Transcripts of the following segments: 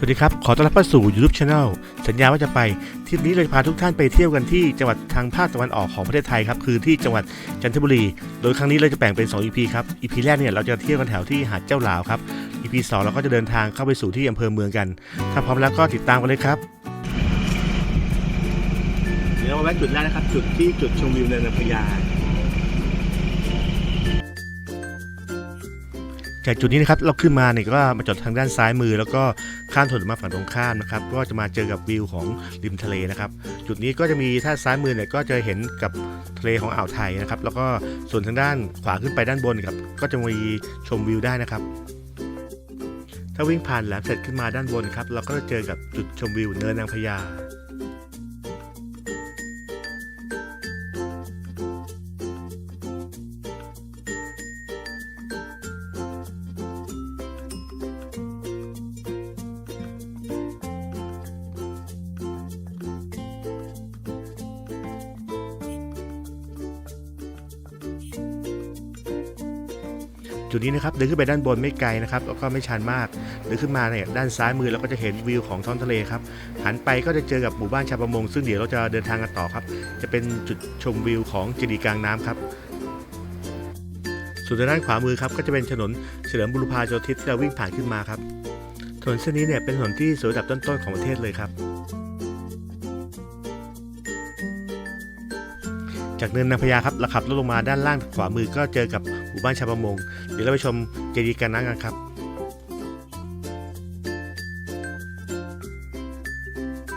สวัสดีครับ ขอต้อนรับเข้าสู่ YouTube Channel สัญญาว่าจะไปทริปนี้เราจะพาทุกท่านไปเที่ยวกันที่จังหวัดทางภาคตะวันออกของประเทศไทยครับคือที่จังหวัดจันทบุรี โดยครั้งนี้เราจะแบ่งเป็น 2 EP ครับ EP แรกเนี่ยเราจะเที่ยวกันแถวที่หาดเจ้าหลาวครับ EP 2 เราก็จะเดินทางเข้าไปสู่ที่อำเภอเมืองกัน ถ้าพร้อมแล้วก็ติดตามกันเลยครับเดี๋ยวเราแวะจุดแรกนะครับจุดที่จุดชมวิวในนพยา จากจุดนี้นะครับเราขึ้นมาเนี่ยก็มาจอดทางด้านซ้ายมือ แล้วก็ข้ามถนนมาฝั่งตรงข้ามนะครับก็จะมาเจอกับวิวของริมทะเลนะครับจุดนี้ก็จะมีถ้าซ้ายมือเนี่ยก็จะเห็นกับทะเลของอ่าวไทยนะครับแล้วก็ส่วนทางด้านขวาขึ้นไปด้านบนครับก็จะมีชมวิวได้นะครับถ้าวิ่งผ่านแหลมเสร็จขึ้นมาด้านบนครับเราก็จะเจอกับจุดชมวิวเนินนางพญา จุดนี้นะครับเดินขึ้นไปด้านบนไม่ไกลนะครับแล้วก็ไม่ชันมากเดินขึ้นมาเนี่ยด้านซ้ายมือเราก็จะเห็นวิวของท้องทะเลครับหันไปก็จะเจอกับหมู่บ้านชาวประมง ซึ่งเดี๋ยวเราจะเดินทางกันต่อครับ จะเป็นจุดชมวิวของเจดีย์กลางน้ำครับส่วนทางด้านขวามือครับก็จะเป็นถนนเฉลิมบุรพาโยธินที่เราวิ่งผ่านขึ้นมาครับถนนเส้นนี้เนี่ยเป็นถนนที่สวยอันดับต้นๆของประเทศเลยครับจากเนินนางพญาครับเราขับรถลงมาด้านล่างขวามือก็เจอกับหมู่บ้านชาวประมง ดี๋ยวเราไปชมเจดีย์กันน้ำกันครับ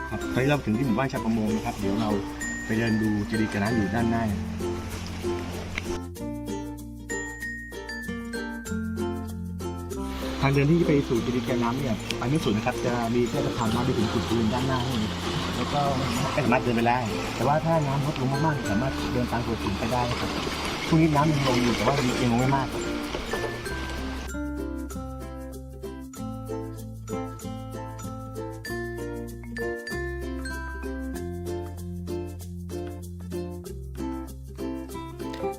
ครับตอนนี้เราถึงที่หมู่บ้านชาวประมงนะครับ เดี๋ยวเราไปเดินดูเจดีย์กันน้ำอยู่ด้านหน้าทางเดินที่จะไปสู่เจดีย์กันน้ำเนี่ยไปไม่สุดนะครับ จะมีแค่สะพานมาไปถึงจุดยืนด้านหน้าให้แล้วก็ไม่สามารถเดินไปได้ แต่ว่าถ้าน้ำลดลงมากๆสามารถเดินตามตัวถึงไปได้ครับช่วงนี้น้ำยังลงอยู่แต่ว่ายังลงไม่มาก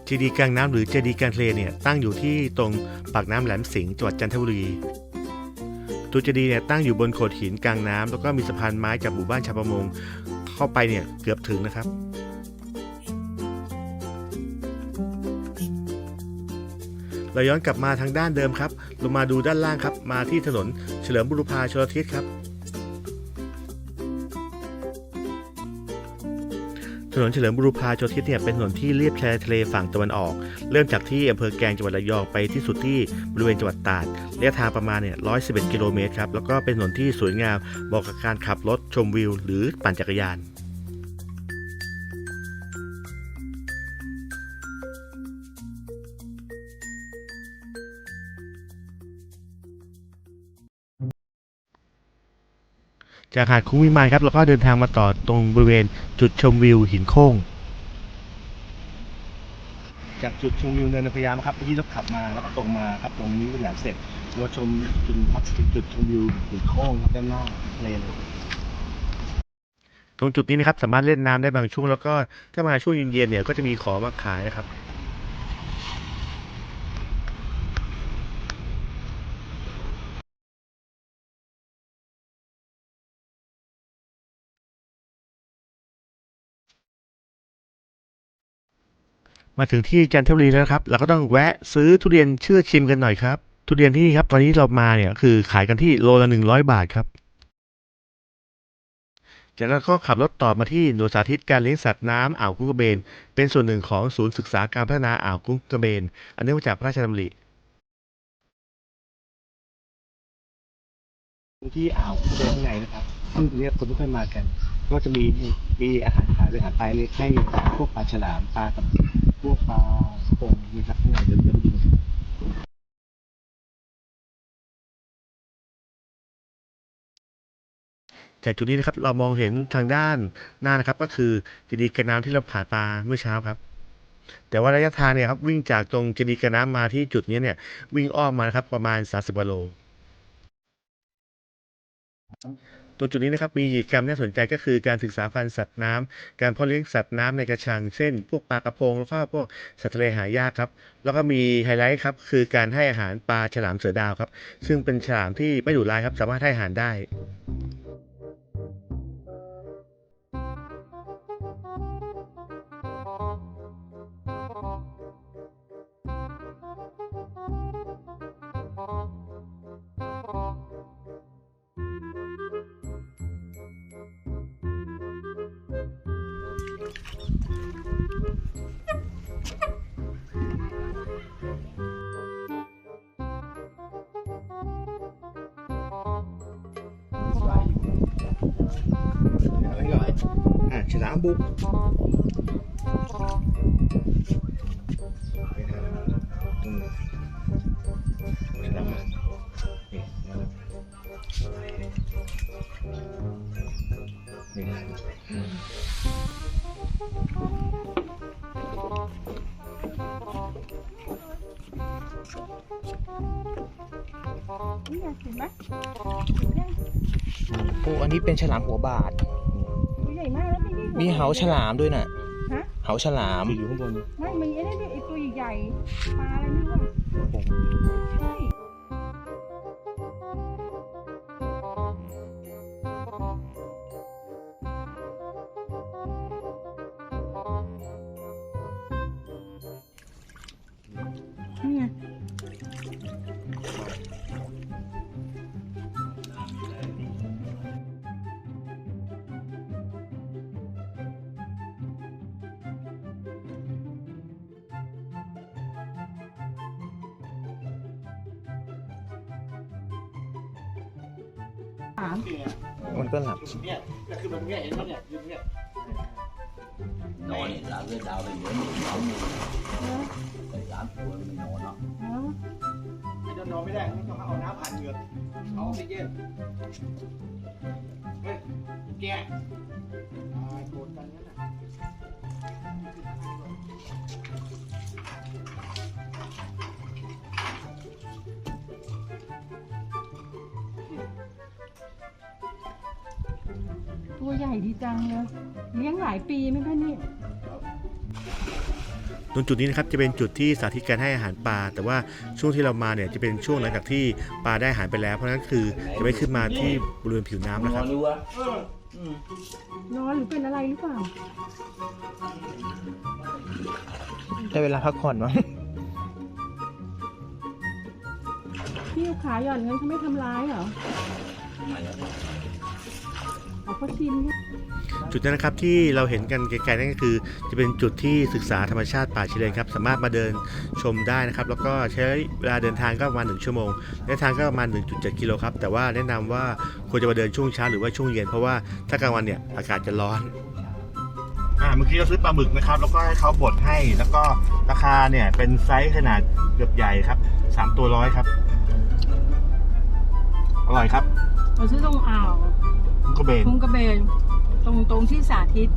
เจดีย์กลางน้ำหรือเจดีย์กลางทะเลเนี่ยตั้งอยู่ที่ตรงปากน้ำแหลมสิงห์จังหวัดจันทบุรีตัวเจดีย์เนี่ยตั้งอยู่บนโขดหินกลางน้ำแล้วก็มีสะพานไม้จากหมู่บ้านชาวประมงเข้าไปเนี่ยเกือบถึงนะครับเราย้อนกลับมาทางด้านเดิมครับลงมาดูด้านล่างครับ มาที่ถนนเฉลิมบุรพาชลทิศครับ ถนนเฉลิมบุรพาชลทิศเนี่ยเป็นถนนที่เลียบชายทะเลฝั่งตะวันออก เริ่มจากที่อำเภอแกลงจังหวัดระยองไปที่สุดที่บริเวณจังหวัดตราดระยะทางประมาณเนี่ย111 กิโลเมตรครับ แล้วก็เป็นถนนที่สวยงามเหมาะกับการขับรถชมวิว หรือปั่นจักรยาน จากหาดคุ้งวิมานครับเราก็เดินทางมาต่อตรงบริเวณจุดชมวิวหินโค้ง จากจุดชมวิวเนินพยามครับที่เราขับมาแล้วก็ตรงมาครับตรงนี้เป็นแหลมเสร็จเราชมจุดพักจุดชมวิวหินโค้งครับด้านหน้าทะเลเลยตรงจุดนี้นะครับสามารถเล่นน้ำได้บางช่วงแล้วก็ถ้ามาช่วงเย็นๆเนี่ยก็จะมีของมาขายนะครับ มาถึงที่จันทบุรีแล้วครับ เราก็ต้องแวะซื้อทุเรียนเชื่อชิมกันหน่อยครับ ทุเรียนที่นี่ครับ ตอนนี้เรามาเนี่ยคือขายกันที่โลละ100บาทครับ จากนั้นก็ขับรถต่อมาที่หน่วยสาธิตการเลี้ยงสัตว์น้ำอ่าวกุ้งกระเบน เป็นส่วนหนึ่งของศูนย์ศึกษาการพัฒนาอ่าวกุ้งกระเบน อันเนื่องมาจากพระราชดำริที่อ่าวกุ้งกระเบนข้างนนะครับซึ่งตรงนี้คนไม่ค่อยมากัน ก็จะมีมีอาหารขายเป็นอาหารปลาเล็กให้พวกปลาฉลามปลากับพวกปลาโปงนะครับข้างในเดินเดินดูจากจุดนี้นะครับเรามองเห็นทางด้านหน้านะครับ ก็คือเจดีย์กระน้ำที่เราผ่านมาเมื่อเช้าครับ แต่ว่าระยะทางเนี่ยครับวิ่งจากตรงเจดีย์กระน้ำมาที่จุดนี้เนี่ยวิ่งอ้อมมานะครับประมาณ 30กิโล ตรงจุดนี้นะครับมีกิจกรรมน่าสนใจก็คือการศึกษาพันธุ์สัตว์น้ำการเพาะเลี้ยงสัตว์น้ำในกระชัง เช่น พวกปลากระพงแล้วก็พวกสัตว์ทะเลหายากครับ แล้วก็มีไฮไลท์ครับคือการให้อาหารปลาฉลามเสือดาวครับ ซึ่งเป็นฉลามที่ไม่ดุร้ายครับสามารถให้อาหารได้ บุกอืมฉลามบุกนี่นี่นี่ไงเห็นไหมโอ้อันนี้เป็นฉลามหัวบาด ม่ได้มีเหาฉลามด้วยน่ะ ฮะ เหาฉลามที่อยู่ข้างบน ไม่มีไอ้นี่ด้วยไอ้ตัวใหญ่ๆปลา มันก็หลับเนี่ยก็คือมันเนี่ยเห็นไหมเนี่ยยืนเนี่ยนอนเนี่ยเราเลือดดาวไปเหมือนสามหมื่นไปสามตัวไม่นอนเนาะอ๋อไอ้เจ้านอนไม่ได้ต้องเอาน้ำผ่านเหงือกเอาออกซิเจนเฮ้ยแกตายโกรธกันงั้นน่ะ ตัวใหญ่ดีจังเลยเลี้ยงหลายปีไหมคะนี่ตรงจุดนี้นะครับจะเป็นจุดที่สาธิตการให้อาหารปลาแต่ว่าช่วงที่เรามาเนี่ยจะเป็นช่วงหลังจากที่ปลาได้อาหารไปแล้ว เพราะฉะนั้นคือจะไม่ขึ้นมาที่บริเวณผิวน้ำนนะคอรันบดูวะอืมนอนหรือเป็นอะไรหรือเปล่าได้เวลาพักผ่อนมั้งพี่เอาขาหย่อนเงินเขาไม่ทำร้ายเหรอ จุดนั้นนะครับที่เราเห็นกันไกลๆนั่นก็คือ จะเป็นจุดที่ศึกษาธรรมชาติป่าชายเลนครับ สามารถมาเดินชมได้นะครับ แล้วก็ใช้เวลาเดินทางก็ประมาณ1ชั่วโมงระยะทางก็ประมาณ 1.7 กิโลครับ แต่ว่าแนะนำว่าควรจะมาเดินช่วงเช้าหรือว่าช่วงเย็นเพราะว่าถ้ากลางวันเนี่ยอากาศจะร้อนอ่าเมื่อกี้เราซื้อปลาหมึกนะครับ แล้วก็ให้เขาบดให้ แล้วก็ราคาเนี่ยเป็นไซส์ขนาดเกือบใหญ่ครับสามตัวร้อยครับ อร่อยครับเราซื้อตรงอ่าว กระเบนพุงกระเบน ตรงตรงที่สาธิต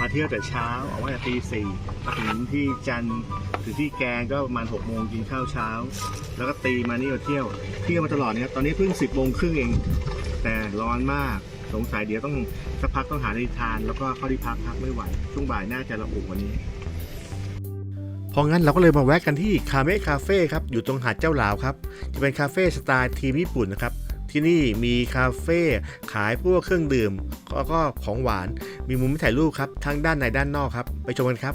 มาเที่ยวแต่เช้าออกมาจากตีสี่มาถึงที่จันทร์ถึงที่แกงก็ประมาณหกโมงกินข้าวเช้า แล้วก็ตีมานี่มาเที่ยว เที่ยวมาตลอดเนี่ยครับตอนนี้เพิ่งสิบโมงครึ่งเอง แต่ร้อนมากสงสัยเดี๋ยวต้องสักพักต้องหาอะไรทาน แล้วก็เข้าที่พักพักไม่ไหวช่วงบ่ายน่าจะระอุกวันนี้ พองั้นเราก็เลยมาแวะกันที่คาเมะคาเฟ่ครับ อยู่ตรงหาดเจ้าหลาวครับ จะเป็นคาเฟ่สไตล์ทีมญี่ปุ่นนะครับ ที่นี่มีคาเฟ่ขายพวกเครื่องดื่มแล้วก็ของหวาน มีมุมถ่ายรูปครับทั้งด้านในด้านนอกครับ ไปชมกันครับ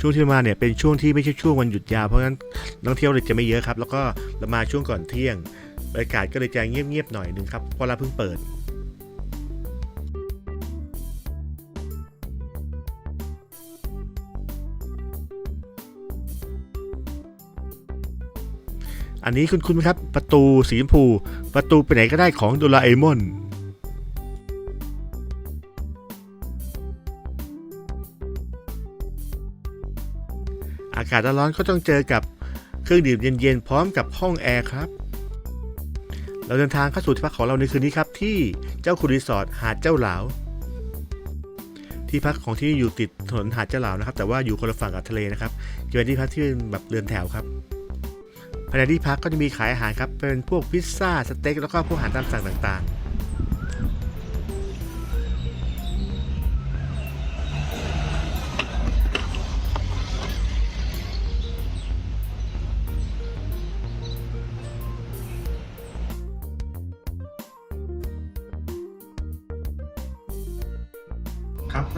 ช่วงที่มาเนี่ยเป็นช่วงที่ไม่ใช่ช่วงวันหยุดยาวเพราะฉะนั้นนักท่องเที่ยวเลยจะไม่เยอะครับ แล้วก็เรามาช่วงก่อนเที่ยงบรรยากาศก็เลยจะเงียบๆหน่อยนึงครับเพราะเราเพิ่งเปิด อันนี้คุณคุณไหมครับ ประตูสีชมพู ประตูไปไหนก็ได้ของโดราเอมอนอากาศร้อนก็ต้องเจอกับเครื่องดื่มเย็นๆ พร้อมกับห้องแอร์ครับ เราเดินทางเข้าสู่ที่พักของเราในคืนนี้ครับ ที่เจ้าคุณรีสอร์ทหาดเจ้าหลาว ที่พักของที่นี่อยู่ติดถนนหาดเจ้าหลาวนะครับ แต่ว่าอยู่คนละฝั่งกับทะเลนะครับจะเป็นที่พักที่เป็นแบบเรือนแถวครับ ภายในที่พักก็จะมีขายอาหารครับเป็นพวกพิซซ่าสเต็กแล้วก็พวกอาหารตามสั่งต่างๆ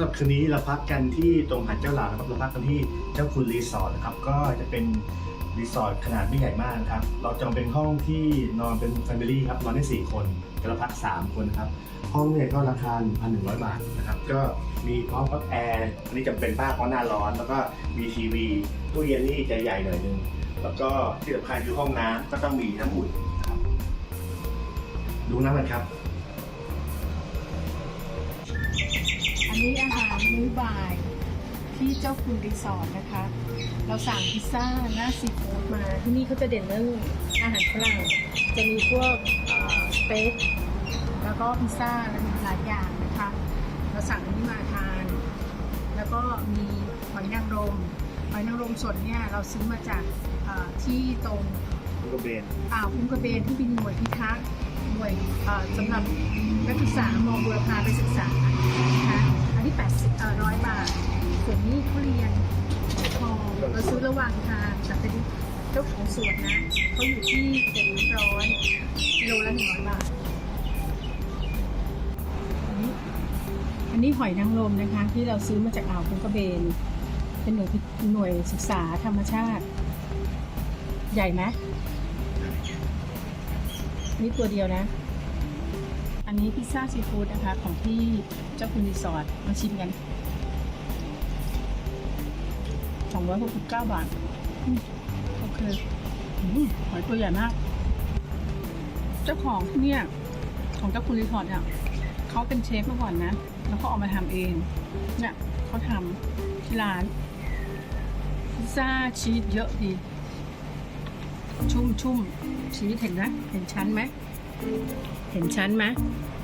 หรับคืนนี้เราพักกันที่ตรงหาดเจ้าหลานะครับเราพักกันที่เจ้าคุณรีสอร์ทนะครับก็จะเป็นรีสอร์ทขนาดไม่ใหญ่มากนะครับ เราจองเป็นห้องที่นอนเป็นแฟมิลี่ครับนอนได้4คนแต่เราพัก3คนนะครับ ห้องเนี่ยก็ราคา1,100บาทนะครับ ก็มีพร้อมกับแอร์อันนี้จำเป็นมาเพราะหน้าร้อน แล้วก็มีทีวีตู้เย็นนี่จะใหญ่หน่อยนึงแล้วก็ที่สำคัญคือห้องน้ำก็ต้องมีน้ำอุ่นนะครับดูน้ำกันครับ อันนี้อาหารมื้อบ่าย ที่เจ้าคุณรีสอร์ทนะคะ เราสั่งพิซซ่าหน้าซีฟู้ดมาที่นี่เขาจะเด่นเรื่องอาหารฝรั่งจะมีพวกเอ่อสเต็กแล้วก็พิซซ่าและมีหลายอย่างนะคะ เราสั่งอันนี้มาทาน แล้วก็มีหอยนางรมหอยนางรมสดเนี่ยเราซื้อมาจากเอ่อที่ตรงลูกกระเบนอ่าวคุ้งกระเบนที่เป็นหน่วยพิทักษ์หน่วยเอ่อสำหรับนักศึกษามองบุรพาไปศึกษานะคะอันนี้ 80เอ่อร้อยบาทส่วนนี้ทุเรียนทอเราซื้อระหว่างทางแต่เป็นเจ้าของสวนนะเขาอยู่ที่เจ็ดร้อยโลละหนึ่งร้อยบาทอันนี้อันนี้หอยนางรมนะคะ ที่เราซื้อมาจากอ่าวคุงกระเบน เป็นหน่วยหน่วยศึกษาธรรมชาติ ใหญ่ไหมนี่ตัวเดียวนะ อันนี้พิซซ่าซีฟู้ดนะคะของที่ จ้าคุณรีสอร์ทมาชิมกัน269บาทอืมโอเคอหอยตัวใหญ่มาก เจ้าของที่เนี่ยของเจ้าคุณรีสอร์ทเนี่ยเขาเป็นเชฟมาก่อนนะ แล้วก็เออกมาทำเอง เนี่ยเขาทำที่ร้านพิซซ่าชีสเยอะดี ชุ่มชุ่มชีสเห็นนะ เห็นชั้นไหมเห็นชั้นไหม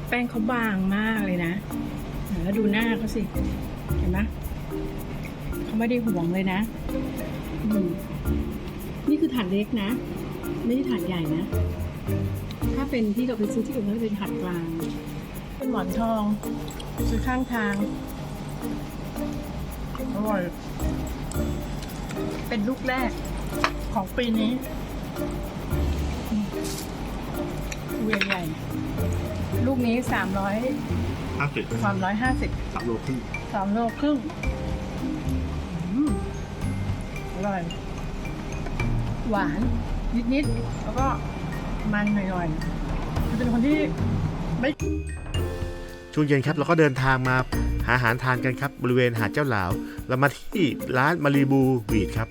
แป้งเขาบางมากเลยนะ แล้วดูหน้าเขาสิ เห็นไหมเขาไม่ได้ห่วงเลยนะนี่คือถาดเล็กนะ ไม่ใช่ถาดใหญ่นะ ถ้าเป็นที่เราไปซื้อที่อื่นก็จะเป็นถาดกลาง เป็นหมอนทอง ซื้อข้างทาง อร่อย เป็นลูกแรกของปีนี้อืมลูกใหญ่ๆลูกนี้สามร้อย ห้าสิบสามร้อยห้าสิบสามโลครึ่งสามโลครึ่งอืมอร่อย หวานนิดๆ แล้วก็มันหน่อยๆเป็นคนที่ไม่ช่วงเย็นครับเราก็เดินทางมาหาอาหารทานกันครับ บริเวณหาดเจ้าหลาวเรามาที่ร้านมารีบูบีดครับ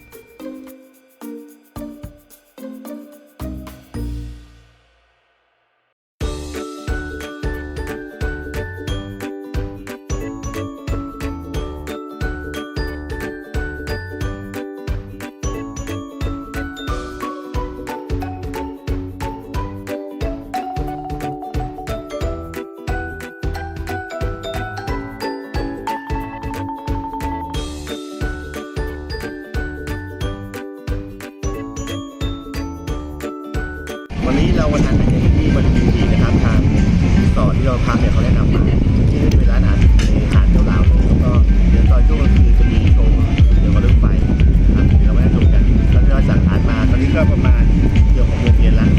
นนี้เรามาทานอาหารที่บริเวณที่นะครับทางต่อที่เราพาเนี่ยเขาแนะนำมาที่นี่เป็นร้านอาหารในหาดเจ้าหลาวแล้วก็เดี๋ยวตอนช่วงกลางคืนจะมีโชว์เดี๋ยวมาดูไปครับเดี๋ยวเรามาได้ชมกันแล้วที่เราสั่งอาหารมาตอนนี้ก็ประมาณเกือบหกโมงเย็นแล้ว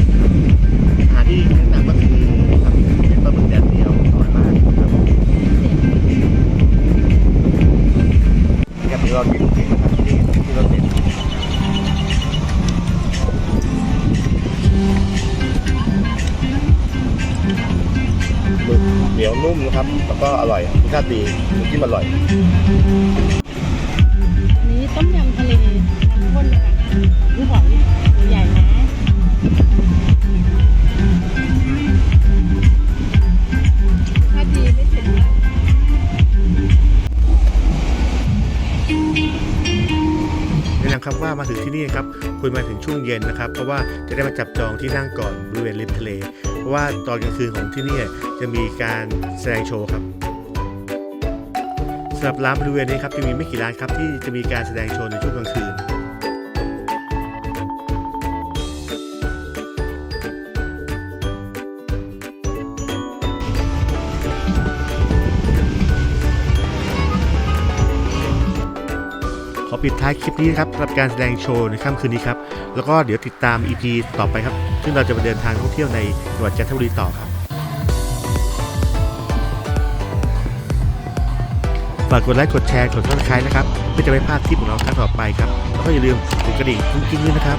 อาหารที่แนะนำก็คือ เหนียวนุ่มนะครับ แล้วก็อร่อยรสชาติดีน้ำจิ้มอร่อย อันนี้ต้มยำทะเลน้ำข้นนะคะลูหอยตัวใหญ่นะ นะครับว่ามาถึงที่นี่ครับคุณมาถึงช่วงเย็นนะครับ เพราะว่าจะได้มาจับจองที่นั่งก่อนบริเวณริมทะเล เพราะว่าตอนกลางคืนของที่นี่จะมีการแสดงโชว์ครับสำหรับร้านบริเวณนี้ครับจะมีไม่กี่ร้านครับที่จะมีการแสดงโชว์ในช่วงกลางคืน ปิดท้ายคลิปนี้ครับสำหรับการแสดงโชว์ในค่ำคืนนี้ครับ แล้วก็เดี๋ยวติดตาม EP ต่อไปครับ ซึ่งเราจะไปเดินทางท่องเที่ยวในจังหวัดจันทบุรีต่อครับฝากกดไลค์กดแชร์กดซับสไครต์นะครับเพื่อจะไม่พลาดคลิปของเราครั้งต่อไปครับแล้วก็อย่าลืมกดกระดิ่งกุ้งกิ้งด้วยนะครับ